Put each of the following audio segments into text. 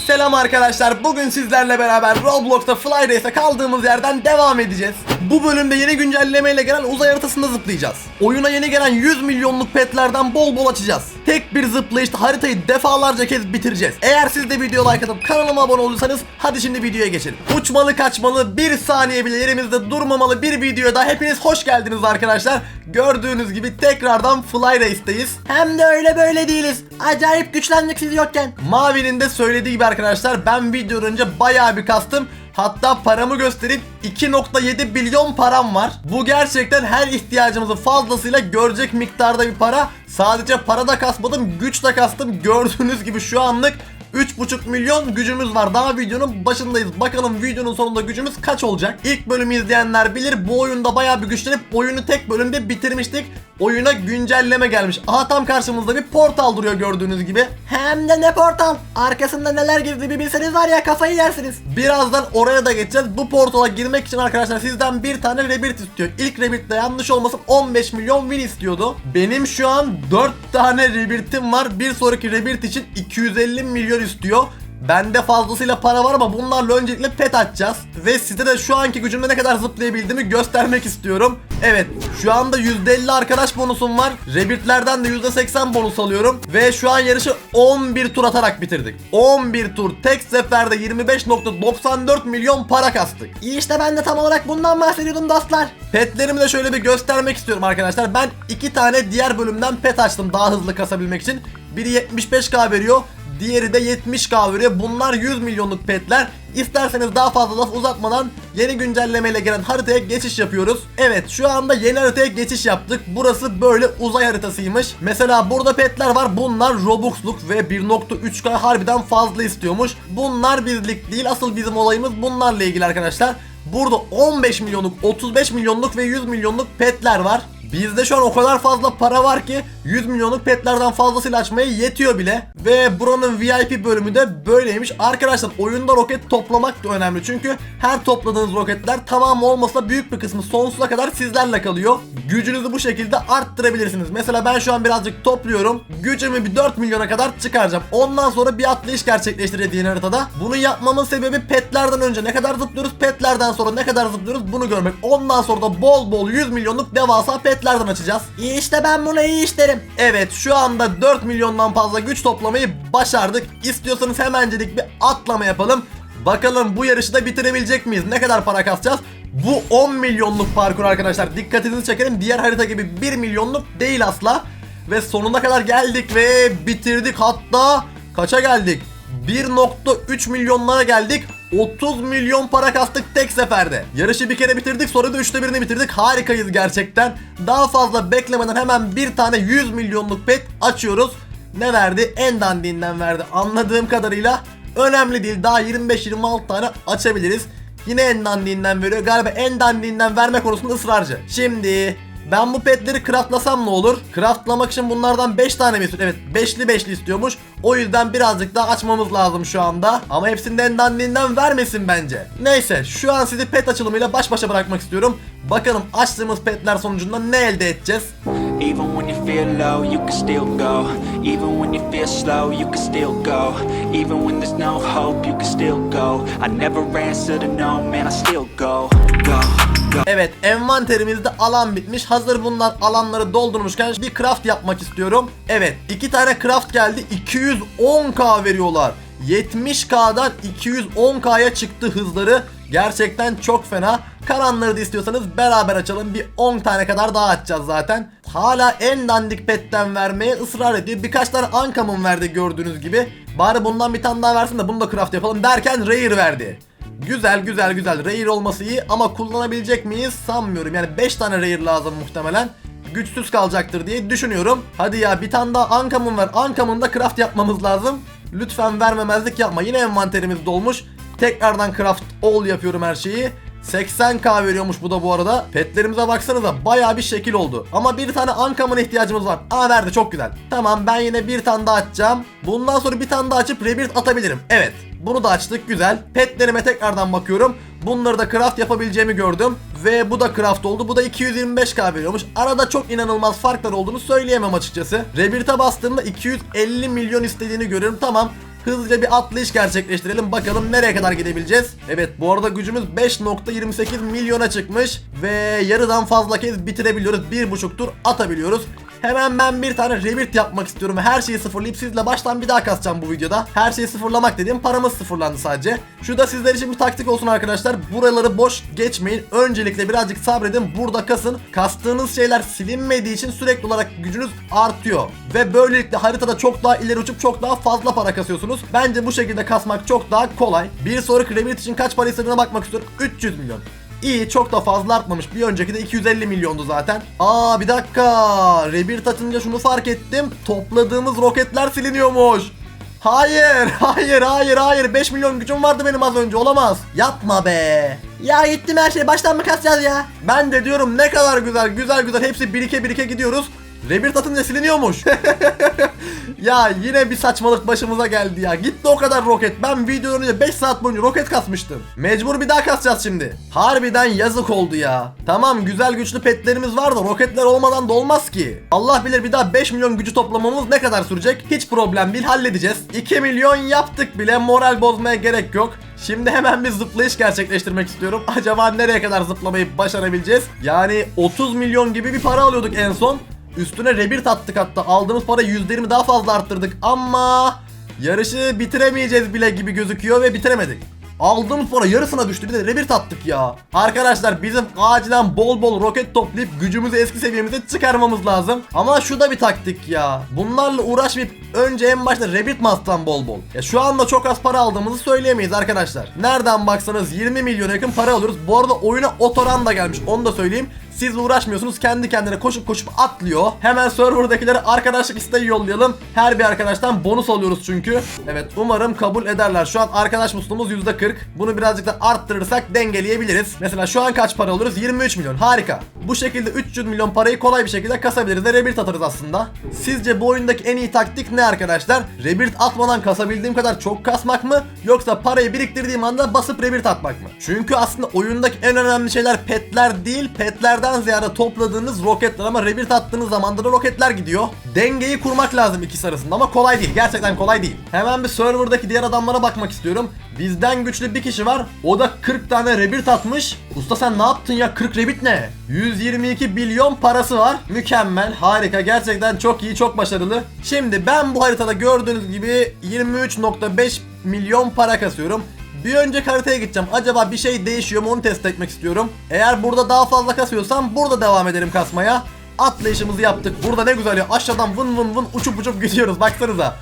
Selam arkadaşlar. Bugün sizlerle beraber Roblox'ta Fly kaldığımız yerden devam edeceğiz. Bu bölümde yeni güncellemeyle gelen uzay haritasında zıplayacağız. Oyuna yeni gelen 100 milyonluk petlerden bol bol açacağız. Tek bir zıplayışta haritayı defalarca kez bitireceğiz. Eğer siz de video like atıp kanalıma abone olursanız hadi şimdi videoya geçelim. Uçmalı kaçmalı bir saniye bile yerimizde durmamalı bir videoda hepiniz hoş geldiniz arkadaşlar. Gördüğünüz gibi tekrardan Fly Race'teyiz. Hem de öyle böyle değiliz. Acayip güçlendik siz yokken. Mavi'nin de söylediği gibi arkadaşlar ben videodan önce bayağı bir kastım. Hatta paramı gösterip 2.7 milyon param var. Bu gerçekten her ihtiyacımızı fazlasıyla görecek miktarda bir para. Sadece para da kasmadım, güç de kastım. Gördüğünüz gibi şu anlık 3.5 milyon gücümüz var. Daha videonun başındayız. Bakalım videonun sonunda gücümüz kaç olacak? İlk bölümü izleyenler bilir. Bu oyunda bayağı bir güçlenip oyunu tek bölümde bitirmiştik. Oyuna güncelleme gelmiş. Aha tam karşımızda bir portal duruyor gördüğünüz gibi. Hem de ne portal? Arkasında neler gizli bir bilseniz var ya kafayı yersiniz. Birazdan oraya da geçeceğiz. Bu portala girmek için arkadaşlar sizden bir tane rebirth istiyor. İlk rebirth'te yanlış olmasın 15 milyon win istiyordu. Benim şu an 4 tane rebirth'im var. Bir sonraki rebirth için 250 milyon istiyor. Bende fazlasıyla para var ama bunlarla öncelikle pet açacağız. Ve size de şu anki gücümle ne kadar zıplayabildiğimi göstermek istiyorum. Evet şu anda %50 arkadaş bonusum var. Rebirth'lerden de %80 bonus alıyorum. Ve şu an yarışı 11 tur atarak bitirdik. 11 tur tek seferde 25.94 milyon para kastık. İyi işte ben de tam olarak bundan bahsediyordum dostlar. Petlerimi de şöyle bir göstermek istiyorum arkadaşlar. Ben iki tane diğer bölümden pet açtım daha hızlı kasabilmek için. Biri 75k veriyor. Diğeri de 70k veriyor. Bunlar 100 milyonluk petler. İsterseniz daha fazla laf uzatmadan yeni güncellemeyle gelen haritaya geçiş yapıyoruz. Evet şu anda yeni haritaya geçiş yaptık. Burası böyle uzay haritasıymış. Mesela burada petler var. Bunlar Robux'luk ve 1.3k harbiden fazla istiyormuş. Bunlar bizlik değil. Asıl bizim olayımız bunlarla ilgili arkadaşlar. Burada 15 milyonluk, 35 milyonluk ve 100 milyonluk petler var. Bizde şu an o kadar fazla para var ki 100 milyonluk petlerden fazlasıyla açmaya yetiyor bile. Ve buranın VIP bölümü de böyleymiş. Arkadaşlar oyunda roket toplamak da önemli. Çünkü her topladığınız roketler tamamı olmasa büyük bir kısmı sonsuza kadar sizlerle kalıyor. Gücünüzü bu şekilde arttırabilirsiniz. Mesela ben şu an birazcık topluyorum. Gücümü bir 4 milyona kadar çıkaracağım. Ondan sonra bir atlayış gerçekleştireceğiz yeni haritada. Bunu yapmamın sebebi petlerden önce ne kadar zıplıyoruz, petlerden sonra ne kadar zıplıyoruz bunu görmek. Ondan sonra da bol bol 100 milyonluk devasa petlerden açacağız. İyi işte ben bunu iyi işlerim. Evet şu anda 4 milyondan fazla güç toplamayı başardık. İstiyorsanız hemencelik bir atlama yapalım. Bakalım bu yarışı da bitirebilecek miyiz? Ne kadar para kasacağız? Bu 10 milyonluk parkur arkadaşlar. Dikkatinizi çekerim. Diğer harita gibi 1 milyonluk değil asla. Ve sonuna kadar geldik ve bitirdik. Hatta kaça geldik? 1.3 milyonlara geldik. 30 milyon para kastık tek seferde. Yarışı bir kere bitirdik sonra da üçte birini bitirdik. Harikayız gerçekten. Daha fazla beklemeden hemen bir tane 100 milyonluk pet açıyoruz. Ne verdi? En dandiğinden verdi. Anladığım kadarıyla önemli değil. Daha 25-26 tane açabiliriz. Yine en dandiğinden veriyor. Galiba en dandiğinden verme konusunda ısrarcı. Şimdi ben bu petleri craftlasam ne olur? Craftlamak için bunlardan 5 tane mi istiyor? Evet 5'li 5'li istiyormuş. O yüzden birazcık daha açmamız lazım şu anda. Ama hepsinden dandiğinden vermesin bence. Neyse şu an sizi pet açılımıyla baş başa bırakmak istiyorum. Bakalım açtığımız petler sonucunda ne elde edeceğiz? Even when you feel low, you can still go. Even when you feel slow, you can still go. Even when there's no hope, you can still go. I never answer to no, man, I still. Go, go. Evet envanterimizde alan bitmiş. Hazır bunlar alanları doldurmuşken bir craft yapmak istiyorum. Evet iki tane craft geldi. 210k veriyorlar. 70k'dan 210k'ya çıktı hızları. Gerçekten çok fena. Karanları da istiyorsanız beraber açalım. Bir 10 tane kadar daha açacağız zaten. Hala en dandik petten vermeye ısrar ediyor. Birkaç tane Ankam'ın verdi gördüğünüz gibi. Bari bundan bir tane daha versin de bunu da craft yapalım derken Rare verdi. Güzel güzel güzel. Rare olması iyi ama kullanabilecek miyiz sanmıyorum. Yani 5 tane Rare lazım muhtemelen. Güçsüz kalacaktır diye düşünüyorum. Hadi ya bir tane daha Ankam'ın var. Ankam'ın da craft yapmamız lazım. Lütfen vermemezlik yapma. Yine envanterimiz dolmuş. Tekrardan craft all yapıyorum her şeyi. 80k veriyormuş bu da bu arada. Petlerimize baksanıza baya bir şekil oldu. Ama bir tane Ankam'ın ihtiyacımız var. Aa verdi çok güzel. Tamam ben yine bir tane daha açacağım. Bundan sonra bir tane daha açıp rebirth atabilirim. Evet. Bunu da açtık güzel. Petlerime tekrardan bakıyorum. Bunları da craft yapabileceğimi gördüm. Ve bu da craft oldu. Bu da 225k veriyormuş. Arada çok inanılmaz farklar olduğunu söyleyemem açıkçası. Rebirth'e bastığımda 250 milyon istediğini görüyorum. Tamam. Hızlıca bir atlayış gerçekleştirelim. Bakalım nereye kadar gidebileceğiz. Evet bu arada gücümüz 5.28 milyona çıkmış. Ve yarıdan fazla kez bitirebiliyoruz. 1.5 tur atabiliyoruz. Hemen ben bir tane revert yapmak istiyorum. Her şeyi sıfırlayıp sizle baştan bir daha kasacağım bu videoda. Her şeyi sıfırlamak dediğim paramız sıfırlandı sadece. Şu da sizler için bir taktik olsun arkadaşlar. Buraları boş geçmeyin. Öncelikle birazcık sabredin. Burada kasın. Kastığınız şeyler silinmediği için sürekli olarak gücünüz artıyor. Ve böylelikle haritada çok daha ileri uçup çok daha fazla para kasıyorsunuz. Bence bu şekilde kasmak çok daha kolay. Bir sonraki revert için kaç para istediğine bakmak istiyorum. 300 milyon. İyi çok da fazla artmamış. Bir önceki de 250 milyondu zaten. Aa bir dakika. Rebirth atınca şunu fark ettim. Topladığımız roketler siliniyormuş. Hayır, hayır, hayır, hayır. 5 milyon gücüm vardı benim az önce. Olamaz. Yapma be. Ya gittim her şey. Baştan mı kasacağız ya? Ben de diyorum ne kadar güzel, güzel güzel. Hepsi birike birike gidiyoruz. Rebirth atınca siliniyormuş. ya yine bir saçmalık başımıza geldi ya. Gitti o kadar roket. Ben videodan önce 5 saat boyunca roket kasmıştım. Mecbur bir daha kasacağız şimdi. Harbiden yazık oldu ya. Tamam güzel güçlü petlerimiz var da roketler olmadan da olmaz ki. Allah bilir bir daha 5 milyon gücü toplamamız ne kadar sürecek? Hiç problem değil halledeceğiz. 2 milyon yaptık bile moral bozmaya gerek yok. Şimdi hemen bir zıplayış gerçekleştirmek istiyorum. Acaba nereye kadar zıplamayı başarabileceğiz? Yani 30 milyon gibi bir para alıyorduk en son. Üstüne rebirth attık hatta. Aldığımız para %20 daha fazla arttırdık ama yarışı bitiremeyeceğiz bile gibi gözüküyor ve bitiremedik. Aldığımız para yarısına düştü bir de rebirth attık ya. Arkadaşlar bizim acilen bol bol roket toplayıp gücümüzü eski seviyemize çıkarmamız lazım. Ama şu da bir taktik ya. Bunlarla uğraşmayıp önce en başta rebirth mi atsam bol bol? Ya şu anda çok az para aldığımızı söyleyemeyiz arkadaşlar. Nereden baksanız 20 milyon yakın para alıyoruz. Bu arada oyuna otoran da gelmiş onu da söyleyeyim. Siz uğraşmıyorsunuz kendi kendine koşup koşup atlıyor. Hemen serverdakilere arkadaşlık isteği yollayalım. Her bir arkadaştan bonus alıyoruz çünkü. Evet umarım kabul ederler. Şu an arkadaş musluğumuz %40. Bunu birazcık da arttırırsak dengeleyebiliriz. Mesela şu an kaç para alıyoruz? 23 milyon. Harika. Bu şekilde 300 milyon parayı kolay bir şekilde kasabiliriz ve rebirth atarız aslında. Sizce bu oyundaki en iyi taktik ne arkadaşlar? Rebirth atmadan kasabildiğim kadar çok kasmak mı? Yoksa parayı biriktirdiğim anda basıp rebirth atmak mı? Çünkü aslında oyundaki en önemli şeyler petler değil, petlerden ziyade topladığınız roketler ama rebirth attığınız zaman da roketler gidiyor. Dengeyi kurmak lazım ikisi arasında ama kolay değil. Gerçekten kolay değil. Hemen bir serverdaki diğer adamlara bakmak istiyorum. Bizden güçlü bir kişi var. O da 40 tane rebirth atmış. Usta sen ne yaptın ya? 40 rebirth ne? 122 milyon parası var. Mükemmel, harika. Gerçekten çok iyi, çok başarılı. Şimdi ben bu haritada gördüğünüz gibi 23.5 milyon para kasıyorum. Bir önceki haritaya gideceğim. Acaba bir şey değişiyor mu onu test etmek istiyorum. Eğer burada daha fazla kasıyorsam burada devam ederim kasmaya. Atlayışımızı yaptık. Burada ne güzel ya. Aşağıdan vın vın vın uçup uçup gidiyoruz. Baksanıza.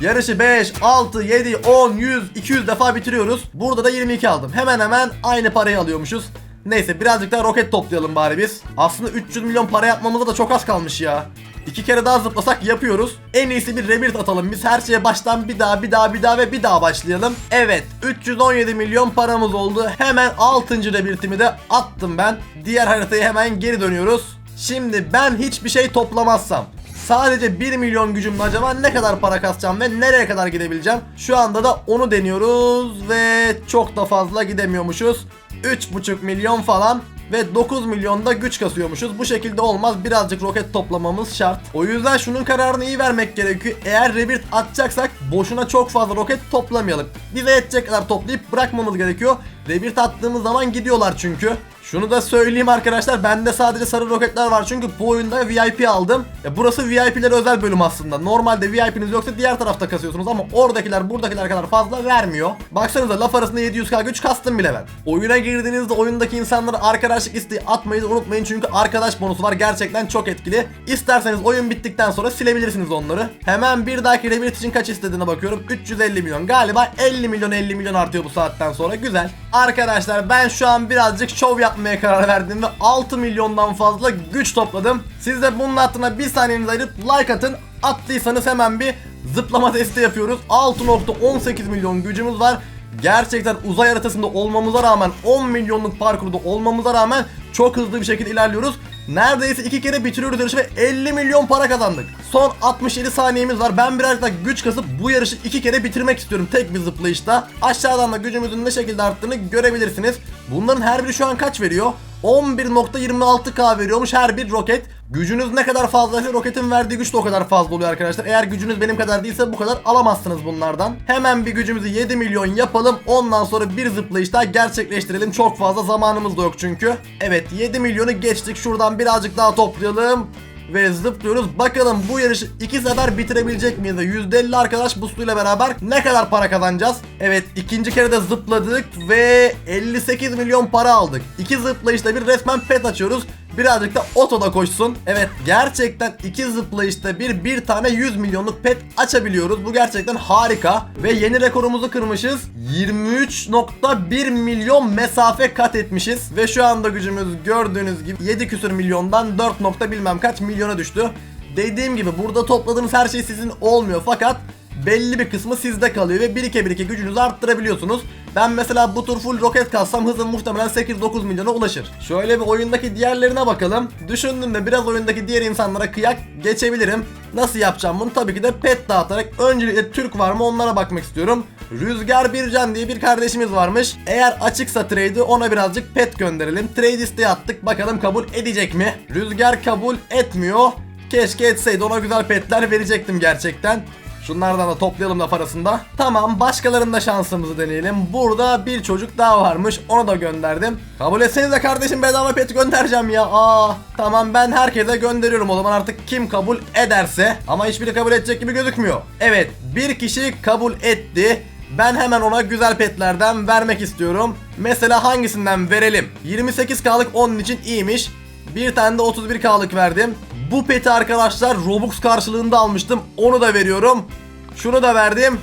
Yarışı 5, 6, 7, 10, 100, 200 defa bitiriyoruz. Burada da 22 aldım. Hemen hemen aynı parayı alıyormuşuz. Neyse birazcık daha roket toplayalım bari biz. Aslında 300 milyon para yapmamıza da çok az kalmış ya. İki kere daha zıplasak yapıyoruz. En iyisi bir rebirth atalım. Biz her şeye baştan bir daha bir daha bir daha ve bir daha başlayalım. Evet 317 milyon paramız oldu. Hemen 6. rebirth'imi de attım ben. Diğer haritaya hemen geri dönüyoruz. Şimdi ben hiçbir şey toplamazsam Sadece 1 milyon gücümle acaba ne kadar para kasacağım ve nereye kadar gidebileceğim? Şu anda da onu deniyoruz ve çok da fazla gidemiyormuşuz. 3,5 milyon falan ve 9 milyonda güç kasıyormuşuz. Bu şekilde olmaz. Birazcık roket toplamamız şart. O yüzden şunun kararını iyi vermek gerekiyor. Eğer rebirth atacaksak boşuna çok fazla roket toplamayalım. Bize yetecek kadar toplayıp bırakmamız gerekiyor. Rebirth attığımız zaman gidiyorlar çünkü. Şunu da söyleyeyim arkadaşlar bende sadece sarı roketler var çünkü bu oyunda VIP aldım. Ya burası VIP'lere özel bölüm aslında. Normalde VIP'niz yoksa diğer tarafta kasıyorsunuz ama oradakiler buradakiler kadar fazla vermiyor. Baksanıza laf arasında 700k güç kastım bile ben. Oyuna girdiğinizde oyundaki insanlara arkadaşlık isteği atmayı unutmayın çünkü arkadaş bonusu var gerçekten çok etkili. İsterseniz oyun bittikten sonra silebilirsiniz onları. Hemen bir dahaki rebirth için kaç istediğine bakıyorum. 350 milyon galiba 50 milyon 50 milyon artıyor bu saatten sonra güzel. Arkadaşlar ben şu an birazcık şov yapmaya karar verdim ve 6 milyondan fazla güç topladım. Siz de bunun altına bir saniyenizi ayırıp like atın. Attıysanız hemen bir zıplama testi yapıyoruz. 6.18 milyon gücümüz var. Gerçekten uzay haritasında olmamıza rağmen 10 milyonluk parkurda olmamıza rağmen çok hızlı bir şekilde ilerliyoruz. Neredeyse iki kere bitiriyoruz yarışı ve 50 milyon para kazandık. Son 67 saniyemiz var. Ben birazcık daha güç kasıp bu yarışı iki kere bitirmek istiyorum tek bir zıplayışta. Aşağıdan da gücümüzün ne şekilde arttığını görebilirsiniz. Bunların her biri şu an kaç veriyor? 11.26k veriyormuş her bir roket. Gücünüz ne kadar fazlaysa roketin verdiği güç de o kadar fazla oluyor arkadaşlar. Eğer gücünüz benim kadar değilse bu kadar alamazsınız bunlardan. Hemen bir gücümüzü 7 milyon yapalım. Ondan sonra bir zıplayış daha gerçekleştirelim. Çok fazla zamanımız da yok çünkü. Evet 7 milyonu geçtik. Şuradan birazcık daha toplayalım ve zıplıyoruz. Bakalım bu yarışı iki sefer bitirebilecek miyiz? %50 arkadaş boostuyla beraber ne kadar para kazanacağız? Evet ikinci kere de zıpladık ve 58 milyon para aldık. İki zıplayışta bir resmen pet açıyoruz. Birazcık da otoda koşsun. Evet gerçekten iki zıplayışta bir bir tane 100 milyonluk pet açabiliyoruz. Bu gerçekten harika. Ve yeni rekorumuzu kırmışız. 23.1 milyon mesafe kat etmişiz. Ve şu anda gücümüz gördüğünüz gibi 7 küsür milyondan 4 nokta bilmem kaç milyona düştü. Dediğim gibi burada topladığınız her şey sizin olmuyor fakat belli bir kısmı sizde kalıyor ve birike birike gücünüzü arttırabiliyorsunuz. Ben mesela bu tur full roket kalsam hızım muhtemelen 8-9 milyona ulaşır. Şöyle bir oyundaki diğerlerine bakalım. Düşündüğümde biraz oyundaki diğer insanlara kıyak geçebilirim. Nasıl yapacağım bunu? Tabii ki de pet dağıtarak öncelikle Türk var mı onlara bakmak istiyorum. Rüzgar Bircan diye bir kardeşimiz varmış. Eğer açıksa trade'i ona birazcık pet gönderelim. Trade isteği attık bakalım kabul edecek mi? Rüzgar kabul etmiyor. Keşke etseydi ona güzel petler verecektim gerçekten. Şunlardan da toplayalım da parasında. Tamam başkalarında şansımızı deneyelim. Burada bir çocuk daha varmış. Onu da gönderdim. Kabul etsenize kardeşim bedava pet göndereceğim ya. Aa tamam ben herkese gönderiyorum o zaman artık kim kabul ederse. Ama hiçbiri kabul edecek gibi gözükmüyor. Evet bir kişi kabul etti. Ben hemen ona güzel petlerden vermek istiyorum. Mesela hangisinden verelim? 28K'lık onun için iyiymiş. Bir tane de 31K'lık verdim. Bu peti arkadaşlar Robux karşılığında almıştım. Onu da veriyorum. Şunu da verdim.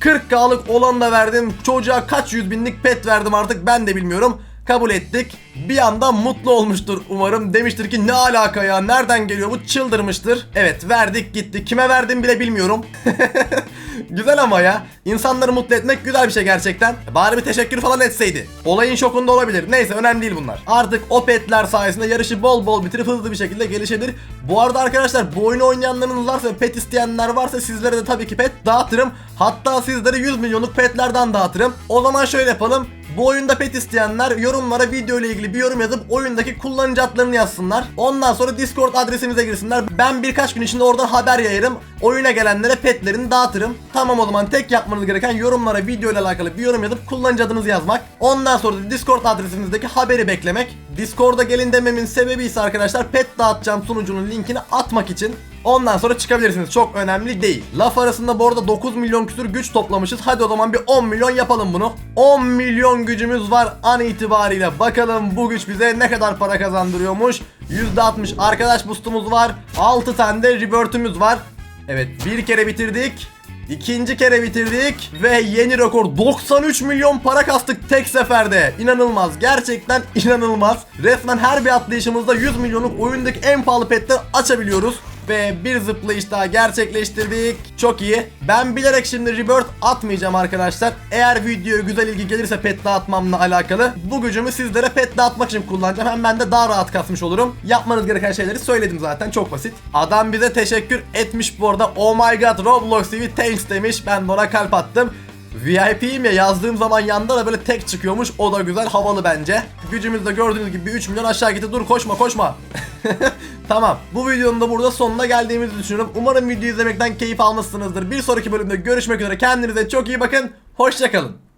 40K'lık olanı da verdim. Çocuğa kaç yüz binlik pet verdim artık ben de bilmiyorum. Kabul ettik. Bir anda mutlu olmuştur umarım. Demiştir ki ne alaka ya nereden geliyor bu çıldırmıştır. Evet verdik gitti. Kime verdim bile bilmiyorum. güzel ama ya. İnsanları mutlu etmek güzel bir şey gerçekten. Bari bir teşekkür falan etseydi. Olayın şokunda olabilir. Neyse önemli değil bunlar. Artık o petler sayesinde yarışı bol bol bitirip hızlı bir şekilde gelişebilir. Bu arada arkadaşlar bu oyunu oynayanlarınız varsa pet isteyenler varsa sizlere de tabii ki pet dağıtırım. Hatta sizlere 100 milyonluk petlerden dağıtırım. O zaman şöyle yapalım. Bu oyunda pet isteyenler yorumlara video ile ilgili bir yorum yazıp oyundaki kullanıcı adlarını yazsınlar. Ondan sonra Discord adresimize girsinler. Ben birkaç gün içinde oradan haber yayarım. Oyuna gelenlere petlerini dağıtırım. Tamam o zaman tek yapmanız gereken yorumlara video ile alakalı bir yorum yazıp kullanıcı adınızı yazmak. Ondan sonra da Discord adresimizdeki haberi beklemek. Discord'a gelin dememin sebebi ise arkadaşlar pet dağıtacağım sunucunun linkini atmak için. Ondan sonra çıkabilirsiniz. Çok önemli değil. Laf arasında bu arada 9 milyon küsür güç toplamışız. Hadi o zaman bir 10 milyon yapalım bunu. 10 milyon gücümüz var an itibariyle. Bakalım bu güç bize ne kadar para kazandırıyormuş. %60 arkadaş boostumuz var. 6 tane de rebirth'ümüz var. Evet bir kere bitirdik. İkinci kere bitirdik ve yeni rekor 93 milyon para kastık tek seferde. İnanılmaz. Gerçekten inanılmaz. Resmen her bir atlayışımızda 100 milyonluk oyundaki en pahalı petler açabiliyoruz. Ve bir zıplayış daha gerçekleştirdik. Çok iyi. Ben bilerek şimdi rebirth atmayacağım arkadaşlar. Eğer videoya güzel ilgi gelirse pet dağıtmamla alakalı bu gücümü sizlere pet dağıtmak için kullanacağım. Hem ben de daha rahat kasmış olurum. Yapmanız gereken şeyleri söyledim zaten. Çok basit. Adam bize teşekkür etmiş bu arada. Oh my god Roblox TV thanks demiş. Ben de ona kalp attım. VIP'yim ya yazdığım zaman yanda da böyle tek çıkıyormuş. O da güzel havalı bence. Gücümüzde gördüğünüz gibi bir 3 milyon aşağı gitti. Dur koşma koşma. tamam. Bu videonun da burada sonuna geldiğimizi düşünüyorum. Umarım videoyu izlemekten keyif almışsınızdır. Bir sonraki bölümde görüşmek üzere. Kendinize çok iyi bakın. Hoşçakalın.